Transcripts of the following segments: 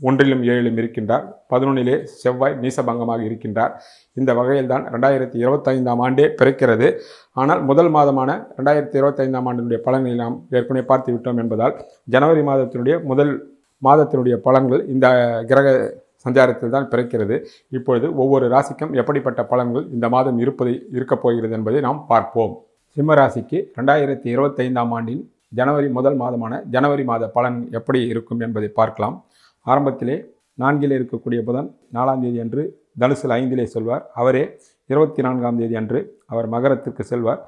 ஒன்றிலும் ஏழிலும் இருக்கின்றார். பதினொன்னிலே செவ்வாய் நீசபங்கமாக இருக்கின்றார். இந்த வகையில்தான் ரெண்டாயிரத்தி இருபத்தைந்தாம் ஆண்டே பிறக்கிறது. ஆனால் முதல் மாதமான ரெண்டாயிரத்தி இருபத்தைந்தாம் ஆண்டினுடைய பலன்களை நாம் ஏற்கனவே பார்த்து விட்டோம் என்பதால் ஜனவரி மாதத்தினுடைய முதல் மாதத்தினுடைய பலன்கள் இந்த கிரக சஞ்சாரத்தில் தான் பிறக்கிறது. இப்பொழுது ஒவ்வொரு ராசிக்கும் எப்படிப்பட்ட பலன்கள் இந்த மாதம் இருப்பதை இருக்கப் போகிறது என்பதை நாம் பார்ப்போம். சிம்ம ராசிக்கு ரெண்டாயிரத்தி இருபத்தைந்தாம் ஆண்டின் ஜனவரி முதல் மாதமான ஜனவரி மாத பலன் எப்படி இருக்கும் என்பதை பார்க்கலாம். ஆரம்பத்திலே நான்கிலே இருக்கக்கூடிய புதன் நாலாம் தேதி அன்று தனுசில் ஐந்திலே செல்வார். அவரே இருபத்தி நான்காம் தேதி அன்று அவர் மகரத்திற்கு செல்வார்.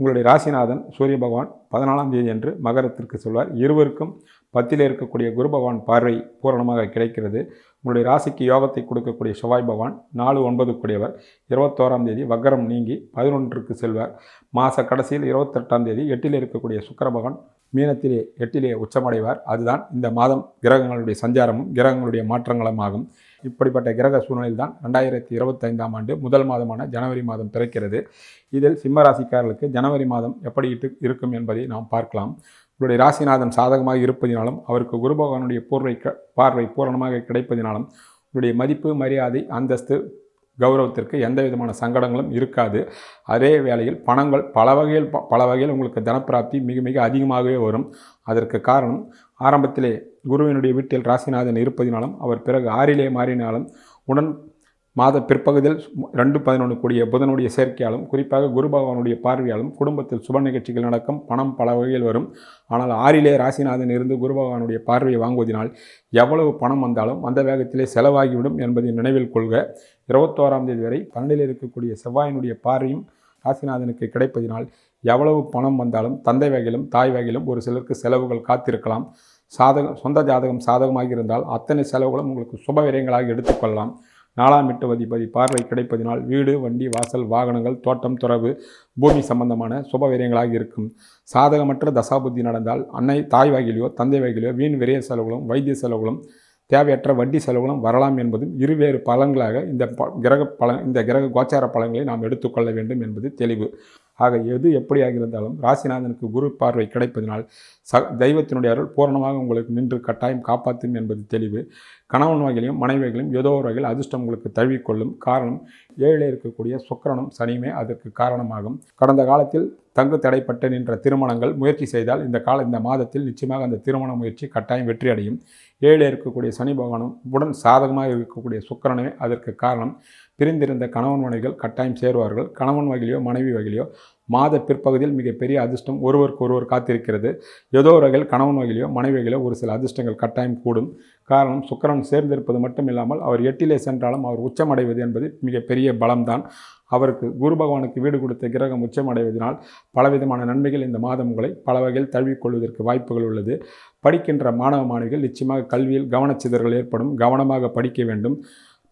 உங்களுடைய ராசிநாதன் சூரிய பகவான் பதினாலாம் தேதி அன்று மகரத்திற்கு செல்வார். இருவருக்கும் பத்திலே இருக்கக்கூடிய குரு பகவான் பார்வை பூரணமாக கிடைக்கிறது. உங்களுடைய ராசிக்கு யோகத்தை கொடுக்கக்கூடிய செவ்வாய் பகவான் நாலு ஒன்பது கூடியவர் இருபத்தோராம் தேதி வக்கரம் நீங்கி பதினொன்றுக்கு செல்வார். மாத கடைசியில் இருபத்தெட்டாம் தேதி எட்டில் இருக்கக்கூடிய சுக்கர பகவான் மீனத்திலே எட்டிலே உச்சமடைவார். அதுதான் இந்த மாதம் கிரகங்களுடைய சஞ்சாரமும் கிரகங்களுடைய மாற்றங்களும் ஆகும் இப்படிப்பட்ட கிரக சூழ்நிலையில் தான் ரெண்டாயிரத்தி இருபத்தைந்தாம் ஆண்டு முதல் மாதமான ஜனவரி மாதம் பிறக்கிறது. இதில் சிம்ம ராசிக்காரர்களுக்கு ஜனவரி மாதம் எப்படி இருக்கும் என்பதை நாம் பார்க்கலாம். உங்களுடைய ராசிநாதன் சாதகமாக இருப்பதினாலும் அவருக்கு குரு பகவானுடைய பூர்வை க- பார்வை பூரணமாக கிடைப்பதினாலும் உங்களுடைய மதிப்பு மரியாதை அந்தஸ்து கௌரவத்திற்கு எந்த விதமான சங்கடங்களும் இருக்காது. அதே வேளையில் பணங்கள் பல வகையில் ப- பல வகையில் உங்களுக்கு தனப்பிராப்தி மிக மிக அதிகமாகவே வரும். அதற்கு காரணம் ஆரம்பத்திலே குருவினுடைய வீட்டில் ராசிநாதன் இருப்பதினாலும் அவர் பிறகு ஆறிலே மாறினாலும் உடன் மாத பிற்பகுதியில் ரெண்டு பதினொன்று கூடிய புதனுடைய சேர்க்கையாலும் குறிப்பாக குரு பகவானுடைய பார்வையாலும் குடும்பத்தில் சுப நிகழ்ச்சிகள் நடக்கும் பணம் பல வகையில் வரும். ஆனால் ஆறிலே ராசிநாதன் இருந்து குரு பகவானுடைய பார்வையை வாங்குவதனால் எவ்வளவு பணம் வந்தாலும் அந்த வேகத்திலே செலவாகிவிடும் என்பதை நினைவில் கொள்க. இருபத்தோராம் தேதி வரை பன்னெண்டில் இருக்கக்கூடிய செவ்வாயினுடைய பார்வையும் ராசிநாதனுக்கு கிடைப்பதினால் எவ்வளவு பணம் வந்தாலும் தந்தை வகையிலும் தாய் வகையிலும் ஒரு சிலருக்கு செலவுகள் காத்திருக்கலாம். சாதகம் சொந்த ஜாதகம் சாதகமாக இருந்தால் அத்தனை செலவுகளும் உங்களுக்கு சுப விரயங்களாக எடுத்துக்கொள்ளலாம். நாலாம் எட்டு அதிபதி பார்வை கிடைப்பதினால் வீடு வண்டி வாசல் வாகனங்கள் தோட்டம் துறவு பூமி சம்பந்தமான சுப விரயங்களாக இருக்கும். சாதகமற்ற தசாபுத்தி நடந்தால் அன்னை தாய் வகையிலையோ தந்தை வகையிலையோ வீண் விரய செலவுகளும் வைத்திய செலவுகளும் தேவையற்ற வட்டி செலவுகளும் வரலாம் என்பதும் இருவேறு பலன்களாக இந்த ப- கிரக பலன் இந்த கிரக கோச்சார பலன்களை நாம் எடுத்துக்கொள்ள வேண்டும் என்பது தெளிவு. ஆக எது எப்படியாக இருந்தாலும் ராசிநாதனுக்கு குரு பார்வை கிடைப்பதனால் ச தெய்வத்தினுடைய அருள் பூரணமாக உங்களுக்கு நின்று கட்டாயம் காப்பாற்றும் என்பது தெளிவு. கணவன் வகையிலும் மனைவிகளையும் ஏதோ ஒரு வகையில் அதிர்ஷ்டம் உங்களுக்கு தழுவிக்கொள்ளும் காரணம் ஏழில் இருக்கக்கூடிய சுக்கரனும் சனியுமே அதற்கு காரணமாகும். கடந்த காலத்தில் தங்கு தடைப்பட்டு நின்ற திருமணங்கள் முயற்சி செய்தால் இந்த கால இந்த மாதத்தில் நிச்சயமாக அந்த திருமண முயற்சி கட்டாயம் வெற்றி அடையும் ஏழில் இருக்கக்கூடிய சனி பகவானும் உடன் சாதகமாக இருக்கக்கூடிய சுக்கரனுமே அதற்கு காரணம். பிரிந்திருந்த கணவன் மனைவிகள் கட்டாயம் சேருவார்கள். கணவன் வகையிலையோ மனைவி வகையிலையோ மாத பிற்பகுதியில் மிகப்பெரிய அதிர்ஷ்டம் ஒருவருக்கு ஒருவர் காத்திருக்கிறது. ஏதோ ஒரு வகையில் கணவன் வகையிலையோ மனைவி வகையிலோ ஒரு சில அதிர்ஷ்டங்கள் கட்டாயம் கூடும். காரணம் சுக்கரன் சேர்ந்திருப்பது மட்டும் இல்லாமல் அவர் எட்டிலே சென்றாலும் அவர் உச்சமடைவது என்பது மிகப்பெரிய பலம்தான். அவருக்கு குரு பகவானுக்கு வீடு கொடுத்த கிரகம் உச்சமடைவதனால் பலவிதமான நன்மைகள் இந்த மாதம் உங்களை பல வகையில் தழுவிக்கொள்வதற்கு வாய்ப்புகள் உள்ளது. படிக்கின்ற மாணவ மாணவிகள் நிச்சயமாக கல்வியில் கவனச்சிதறல் ஏற்படும். கவனமாக படிக்க வேண்டும்.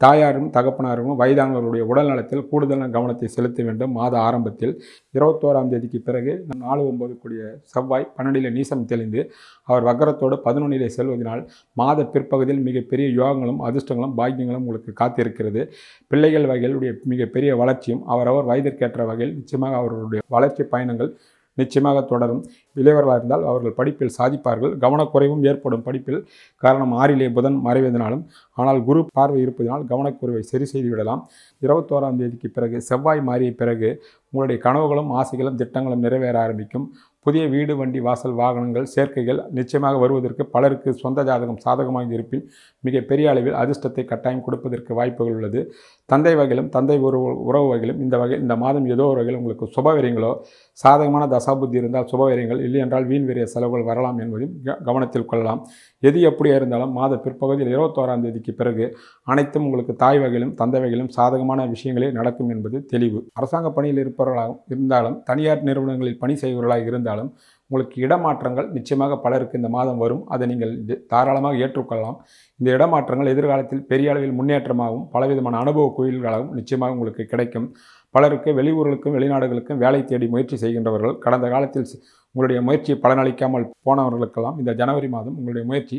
தாயாரும் தகப்பனாரும் வயதானவர்களுடைய உடல் நலத்தில் கூடுதலான கவனத்தை செலுத்த வேண்டும். மாத ஆரம்பத்தில் இருபத்தோராம் தேதிக்கு பிறகு நாலு ஒன்பது கூடிய செவ்வாய் பன்னெண்டிலே நீசம் தெளிந்து அவர் வக்கரத்தோடு பதினொன்றிலே செல்வதனால் மாத பிற்பகுதியில் மிகப்பெரிய யோகங்களும் அதிர்ஷ்டங்களும் பாக்கியங்களும் உங்களுக்கு காத்திருக்கிறது. பிள்ளைகள் வகையிலுடைய மிகப்பெரிய வளர்ச்சியும் அவரவர் வயதிற்கேற்ற வகையில் நிச்சயமாக அவர்களுடைய வளர்ச்சி பயணங்கள் நிச்சயமாக தொடரும். இளையவர்களாக இருந்தால் அவர்கள் படிப்பில் சாதிப்பார்கள். கவனக்குறைவும் ஏற்படும். படிப்பில் காரணம் ஆறிலே புதன் மறைவதனாலும் ஆனால் குரு பார்வை இருப்பதனால் கவனக்குறைவை சரி செய்து விடலாம் இருபத்தோராம் தேதிக்கு பிறகு செவ்வாய் மாறிய பிறகு உங்களுடைய கனவுகளும் ஆசைகளும் திட்டங்களும் நிறைவேற ஆரம்பிக்கும். புதிய வீடு வண்டி வாசல் வாகனங்கள் சேர்க்கைகள் நிச்சயமாக வருவதற்கு பலருக்கு சொந்த ஜாதகம் சாதகமாக இருப்பின் மிக பெரிய அளவில் அதிர்ஷ்டத்தை கட்டாயம் கொடுப்பதற்கு வாய்ப்புகள் உள்ளது. தந்தை வகையிலும் தந்தை உறவு உறவு வகையிலும் இந்த வகை இந்த மாதம் ஏதோ ஒரு வகையில் உங்களுக்கு சுபவரியங்களோ சாதகமான தசாபுத்தி இருந்தால் சுபவரியங்கள் இல்லை என்றால் வீண் வெறிய செலவுகள் வரலாம் என்பதையும் க- கவனத்தில் கொள்ளலாம். எது எப்படியா இருந்தாலும் மாத பிற்பகுதியில் இருபத்தோராம் தேதிக்கு பிறகு அனைத்தும் உங்களுக்கு தாய் வகையிலும் தந்தை வகையிலும் சாதகமான விஷயங்களே நடக்கும் என்பது தெளிவு. அரசாங்க பணியில் இருப்பவர்களாகவும் இருந்தாலும் தனியார் நிறுவனங்களில் பணி செய்பவர்களாக இருந்தாலும் உங்களுக்கு இடமாற்றங்கள் நிச்சயமாக பலருக்கு இந்த மாதம் வரும். அதை நீங்கள் தாராளமாக ஏற்றுக்கொள்ளலாம். இந்த இடமாற்றங்கள் எதிர்காலத்தில் பெரிய அளவில் முன்னேற்றமாகவும் பலவிதமான அனுபவ கோயில்களாகவும் நிச்சயமாக உங்களுக்கு கிடைக்கும். பலருக்கு வெளியூர்களுக்கும் வெளிநாடுகளுக்கும் வேலை தேடி முயற்சி செய்கின்றவர்கள் கடந்த காலத்தில் உங்களுடைய முயற்சி பலனளிக்காமல் போனவர்களுக்கெல்லாம் இந்த ஜனவரி மாதம் உங்களுடைய முயற்சி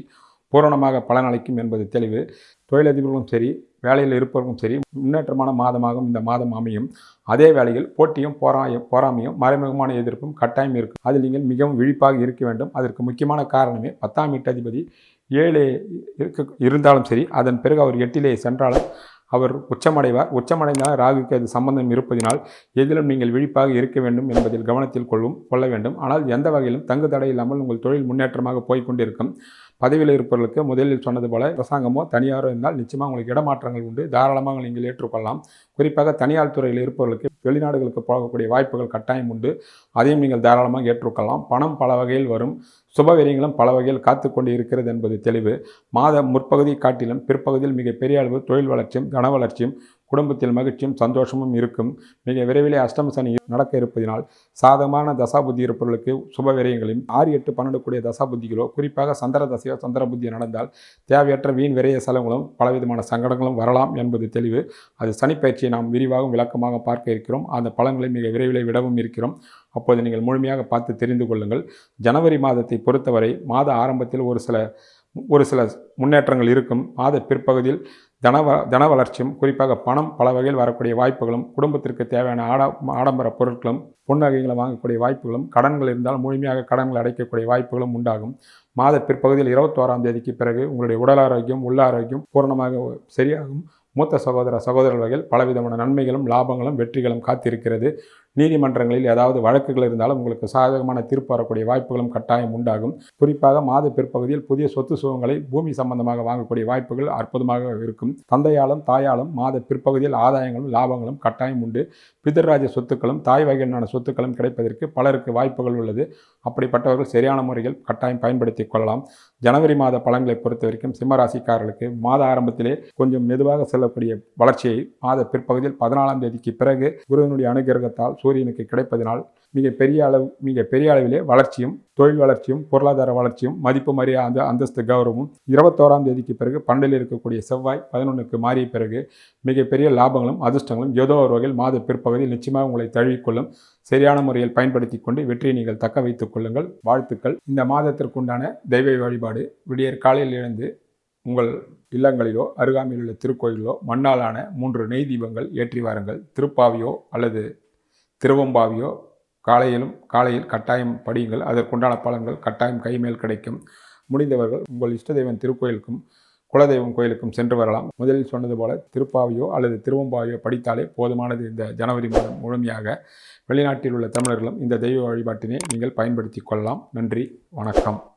பூரணமாக பலனளிக்கும் என்பது தெளிவு. தொழிலதிபர்களும் சரி வேலையில் இருப்பவர்களும் சரி முன்னேற்றமான மாதமாகவும் இந்த மாதம் அமையும். அதே வேளையில் போட்டியும் போராய போராமையும் மறைமுகமான எதிர்ப்பும் கட்டாயம் இருக்கும். அதில் நீங்கள் மிகவும் விழிப்பாக இருக்க வேண்டும். அதற்கு முக்கியமான காரணமே பத்தாம் வீட்டதிபதி ஏழு இருக்க இருந்தாலும் சரி அதன் பிறகு அவர் எட்டிலே சென்றாலும் அவர் உச்சமடைவார். உச்சமடைந்தால் ராகுக்கு அது சம்பந்தம் இருப்பதினால் எதிலும் நீங்கள் விழிப்பாக இருக்க வேண்டும் என்பதில் கவனத்தில் கொள்ளும் கொள்ள வேண்டும். ஆனால் எந்த வகையிலும் தங்கு தடை இல்லாமல் உங்கள் தொழில் முன்னேற்றமாக போய்கொண்டிருக்கும் பதவியில் இருப்பவர்களுக்கு முதலில் சொன்னது போல அரசாங்கமோ தனியாரோ இருந்தால் நிச்சயமாக உங்களுக்கு இடமாற்றங்கள் உண்டு. தாராளமாக நீங்கள் ஏற்றுக்கொள்ளலாம். குறிப்பாக தனியார் துறையில் இருப்பவர்களுக்கு வெளிநாடுகளுக்கு போகக்கூடிய வாய்ப்புகள் கட்டாயம் உண்டு. அதையும் நீங்கள் தாராளமாக ஏற்றுக்கொள்ளலாம். பணம் பல வகையில் வரும். சுபவெறியங்களும் பல வகையில் காத்து கொண்டு இருக்கிறது என்பது தெளிவு. மாத முற்பகுதி காட்டிலும் பிற்பகுதியில் மிக பெரிய அளவு தொழில் வளர்ச்சியும் கன வளர்ச்சியும் குடும்பத்தில் மகிழ்ச்சியும் சந்தோஷமும் இருக்கும். மிக விரைவிலே அஷ்டம சனி நடக்க இருப்பதினால் சாதகமான தசாபுத்தி இருப்பவர்களுக்கு சுப விரயங்களையும் ஆறு எட்டு பன்னெண்டு கூடிய தசாபுத்திகளோ குறிப்பாக சந்திர தசையோ சந்திர புத்தியோ நடந்தால் தேவையற்ற வீண் விரைய செலவுகளும் பலவிதமான சங்கடங்களும் வரலாம் என்பது தெளிவு. அது சனிப்பயிற்சியை நாம் விரிவாகவும் விளக்கமாக பார்க்க இருக்கிறோம். அந்த பலன்களை மிக விரைவிலே விடவும் இருக்கிறோம். அப்போது நீங்கள் முழுமையாக பார்த்து தெரிந்து கொள்ளுங்கள். ஜனவரி மாதத்தை பொறுத்தவரை மாத ஆரம்பத்தில் ஒரு சில ஒரு சில முன்னேற்றங்கள் இருக்கும். மாத பிற்பகுதியில் தன வ தன வளர்ச்சியும் குறிப்பாக பணம் பல வகையில் வரக்கூடிய வாய்ப்புகளும் குடும்பத்திற்கு தேவையான ஆட ஆடம்பர பொருட்களும் பொன்னகைகளை வாங்கக்கூடிய வாய்ப்புகளும் கடன்கள் இருந்தால் முழுமையாக கடன்கள் அடைக்கக்கூடிய வாய்ப்புகளும் உண்டாகும். மாத பிற்பகுதியில் இருபத்தோராம் தேதிக்கு பிறகு உங்களுடைய உடல் ஆரோக்கியம் உள்ள ஆரோக்கியம் பூரணமாக சரியாகும். மூத்த சகோதர சகோதரர் வகையில் பலவிதமான நன்மைகளும் லாபங்களும் வெற்றிகளும் காத்திருக்கிறது. நீதிமன்றங்களில் ஏதாவது வழக்குகள் இருந்தாலும் உங்களுக்கு சாதகமான தீர்ப்பு வரக்கூடிய வாய்ப்புகளும் கட்டாயம் உண்டாகும். குறிப்பாக மாத பிற்பகுதியில் புதிய சொத்து சுகங்களை பூமி சம்பந்தமாக வாங்கக்கூடிய வாய்ப்புகள் அற்புதமாக இருக்கும். தந்தையாலும் தாயாலும் மாத பிற்பகுதியில் ஆதாயங்களும் லாபங்களும் கட்டாயம் உண்டு. பிதர்ராஜ சொத்துக்களும் தாய் வகையிலான சொத்துக்களும் கிடைப்பதற்கு பலருக்கு வாய்ப்புகள் உள்ளது. அப்படிப்பட்டவர்கள் சரியான முறையில் கட்டாயம் பயன்படுத்தி கொள்ளலாம். ஜனவரி மாத பலன்களை பொறுத்த வரைக்கும் சிம்மராசிக்காரர்களுக்கு மாத ஆரம்பத்திலே கொஞ்சம் மெதுவாக செல்லக்கூடிய வளர்ச்சியை மாத பிற்பகுதியில் பதினாலாம் தேதிக்கு பிறகு குருவினுடைய அனுகிரகத்தால் சூரியனுக்கு கிடைப்பதனால் மிக பெரிய அளவு மிக பெரிய அளவிலே வளர்ச்சியும் தொழில் வளர்ச்சியும் பொருளாதார வளர்ச்சியும் மதிப்பு மரியாதை அந்த அந்தஸ்து கௌரவமும் இருபத்தோராம் தேதிக்கு பிறகு பன்னெண்டில் இருக்கக்கூடிய செவ்வாய் பதினொன்றுக்கு மாறிய பிறகு மிகப்பெரிய லாபங்களும் அதிர்ஷ்டங்களும் ஏதோ ஒரு வகையில் மாத பிற்பகுதியில் நிச்சயமாக உங்களை தழுவிக்கொள்ளும் சரியான முறையில் பயன்படுத்தி கொண்டு வெற்றியை நீங்கள் தக்க வைத்துக் கொள்ளுங்கள். வாழ்த்துக்கள். இந்த மாதத்திற்குண்டான தெய்வ வழிபாடு விடியற் காலையில் எழுந்து உங்கள் இல்லங்களிலோ அருகாமையில் உள்ள திருக்கோயிலோ மண்ணாலான மூன்று நெய் தீபங்கள் ஏற்றி வாருங்கள். திருப்பாவியோ அல்லது திருவம்பாவியோ காலையிலும் காலையில் கட்டாயம் படியுங்கள். அதற்குண்டான பலன்கள் கட்டாயம் கைமேல் கிடைக்கும். முடிந்தவர்கள் உங்கள் இஷ்ட தெய்வம் திருக்கோயிலுக்கும் குலதெய்வம் கோயிலுக்கும் சென்று வரலாம். முதலில் சொன்னது போல திருப்பாவியோ அல்லது திருவம்பாவியோ படித்தாலே போதுமானது இந்த ஜனவரி மாதம் முழுமையாக. வெளிநாட்டில் உள்ள தமிழர்களும் இந்த தெய்வ வழிபாட்டினை நீங்கள் பயன்படுத்தி கொள்ளலாம். நன்றி வணக்கம்.